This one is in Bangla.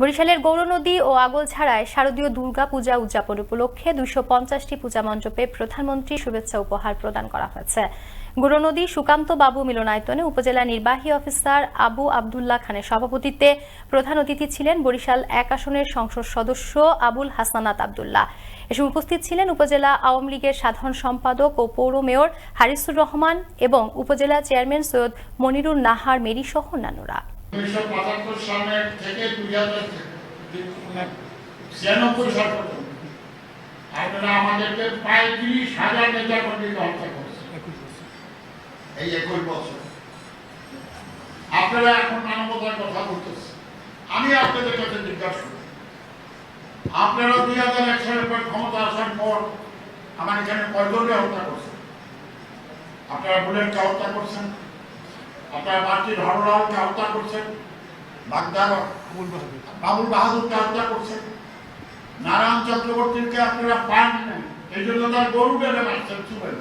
বরিশালের গৌরনদী ও আগলছাড়ায় শারদীয় দুর্গা পূজা উদযাপন উপলক্ষে দুইশো পঞ্চাশটি পূজা মণ্ডপে প্রধানমন্ত্রী শুভেচ্ছা উপহার প্রদান করা হয়েছে। গৌরনদী সুকান্ত বাবু মিলনায়তনে উপজেলা নির্বাহী অফিসার আবু আবদুল্লাহ খানের সভাপতিত্বে প্রধান অতিথি ছিলেন বরিশাল এক আসনের সংসদ সদস্য আবুল হাসানাত আবদুল্লাহ। এসব উপস্থিত ছিলেন উপজেলা আওয়ামী লীগের সাধারণ সম্পাদক ও পৌর মেয়র হারিসুর রহমান এবং উপজেলা চেয়ারম্যান সৈয়দ মনিরুন নাহার মেরি সহ অন্যান্যরা। উনিশশো পঁচাত্তর সালের থেকে দুই হাজার ছিয়ানব্বই সাল পর্যন্ত আপনারা আমাদেরকে প্রায় হাজার নেতা কর্মীকে হত্যা করেছেন। এই একুশ বছর। আপনারা এখন মানবতার কথা বলতেছেন। আমি আপনাদের কাছে জিজ্ঞাসা করি আপনারা দুই হাজার এক সালের পর ক্ষমতা আসার পর আমার এখানে কয়জনকে হত্যা করছেন? আপনারা বুলেটকে হত্যা করছেন? আপনারা মাতৃ ধর্মলালকে হত্যা করছেন বাগদার বাবুল বাহাদুরকে হত্যা করছেন, নারায়ণ চক্রবর্তীকে আপনারা পান এই জন্য তার গরু বেড়ে মারছেন চুবেন